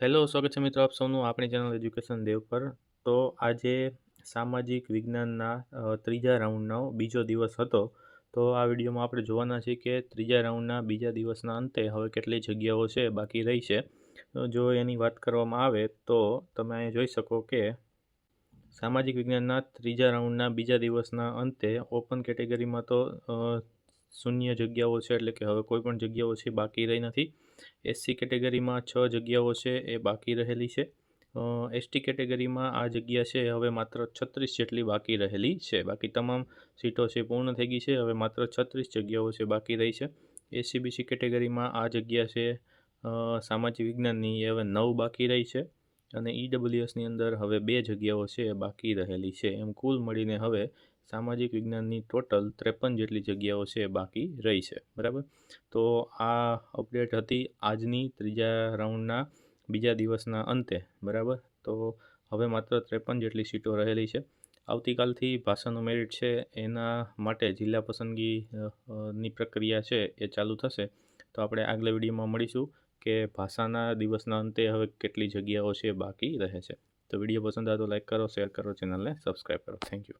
Hello, સ્વાગત છે મિત્રો આપ સૌનું આપણી ચેનલ એજ્યુકેશન દેવ પર. તો આજે સામાજિક વિજ્ઞાનના ત્રીજા રાઉન્ડનો બીજો દિવસ હતો. તો આ વિડીયોમાં આપણે જોવાના છીએ કે ત્રીજા રાઉન્ડના બીજા દિવસના અંતે હવે કેટલી જગ્યાઓ છે, બાકી રહી છે. જો એની વાત કરવામાં આવે તો તમે અહીં જોઈ શકો કે સામાજિક વિજ્ઞાનના ત્રીજા રાઉન્ડના બીજા દિવસના અંતે ઓપન કેટેગરીમાં તો શૂન્ય જગ્યાઓ છે, એટલે કે હવે કોઈ પણ જગ્યાઓ છે બાકી રહી નથી. એસસી કેટેગરીમાં છ જગ્યાઓ છે એ બાકી રહેલી છે. એસટી કેટેગરીમાં આ જગ્યા છે હવે માત્ર છત્રીસ જેટલી બાકી રહેલી છે. બાકી તમામ સીટો છે પૂર્ણ થઈ ગઈ છે, હવે માત્ર છત્રીસ જગ્યાઓ છે બાકી રહી છે. એસસીબીસી કેટેગરીમાં આ જગ્યા છે સામાજિક વિજ્ઞાનની હવે નવ બાકી રહી છે. અને ઈડબ્લ્યુએસની અંદર હવે બે જગ્યાઓ છે બાકી રહેલી છે. એમ કુલ મળીને હવે સામાજિક વિજ્ઞાનની ટોટલ ત્રેપન જેટલી જગ્યાઓ છે બાકી રહી છે. બરાબર? તો આ અપડેટ હતી આજની ત્રીજા રાઉન્ડના બીજા દિવસના અંતે. બરાબર? તો હવે માત્ર ત્રેપન જેટલી સીટો રહેલી છે. આવતીકાલથી ભાષાનું મેરિટ છે એના માટે જિલ્લા પસંદગી ની પ્રક્રિયા છે એ ચાલુ થશે. તો આપણે આગલા વિડીયોમાં મળીશું. કે ભાષાના દિવસના અંતે હવે કેટલી જગ્યાઓ છે બાકી રહે છે. તો વીડિયો પસંદ આવે તો લાઈક કરો શેર કરો ચેનલને સબસ્ક્રાઈબ કરો. Thank you